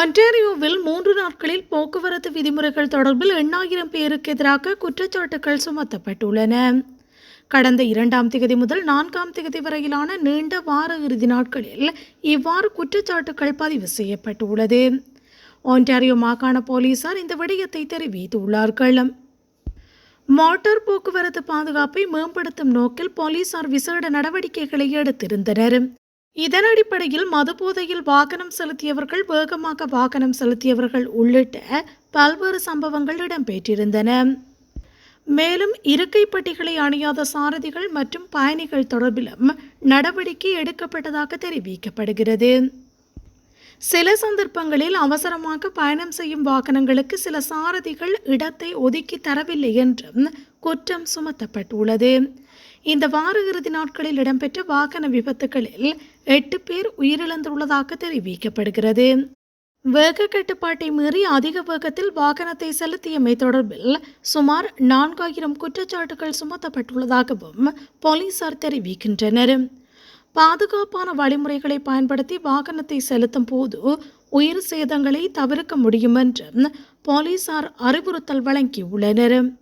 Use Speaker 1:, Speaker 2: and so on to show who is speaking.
Speaker 1: ஆன்டாரியோவில் மூன்று நாட்களில் போக்குவரத்து விதிமுறைகள் தொடர்பில் எண்ணாயிரம் பேருக்கு எதிராக குற்றச்சாட்டுகள் சுமத்தப்பட்டுள்ளன. கடந்த இரண்டாம் திகதி முதல் நான்காம் திகதி வரையிலான நீண்ட வார இறுதி நாட்களில் இவ்வாறு குற்றச்சாட்டுகள் பதிவு செய்யப்பட்டுள்ளது. ஆன்டாரியோ மாகாண போலீசார் இந்த விடயத்தை தெரிவித்துள்ளார்கள். மோட்டார் போக்குவரத்து பாதுகாப்பை மேம்படுத்தும் நோக்கில் போலீசார் விசேட நடவடிக்கைகளை எடுத்திருந்தனர். இதன் அடிப்படையில் மதுபோதையில் வாகனம் செலுத்தியவர்கள் வேகமாக வாகனம் செலுத்தியவர்கள் உள்ளிட்ட பல்வேறு சம்பவங்கள் இடம்பெற்றிருந்தன. மேலும் இருக்கை பட்டிகளை அணியாத சாரதிகள் மற்றும் பயணிகள் தொடர்பிலும் நடவடிக்கை எடுக்கப்பட்டதாக தெரிவிக்கப்படுகிறது. சில சந்தர்ப்பங்களில் அவசரமாக பயணம் செய்யும் வாகனங்களுக்கு சில சாரதிகள் இடத்தை ஒதுக்கி தரவில்லை என்றும் குற்றம் சுமத்தப்பட்டுள்ளது. இந்த வார இறுதி நாட்களில் இடம்பெற்ற வாகன விபத்துகளில் எட்டு பேர் உயிரிழந்துள்ளதாக தெரிவிக்கப்படுகிறது. வேக கட்டுப்பாட்டை மீறி அதிக வேகத்தில் வாகனத்தை செலுத்தியமை தொடர்பில் சுமார் நான்காயிரம் குற்றச்சாட்டுகள் சுமத்தப்பட்டுள்ளதாகவும் போலீசார் தெரிவிக்கின்றனர். பாதுகாப்பான வழிமுறைகளை பயன்படுத்தி வாகனத்தை செலுத்தும் போது உயிர் சேதங்களை தவிர்க்க முடியும் என்றும் போலீசார் அறிவுறுத்தல் வழங்கியுள்ளனர்.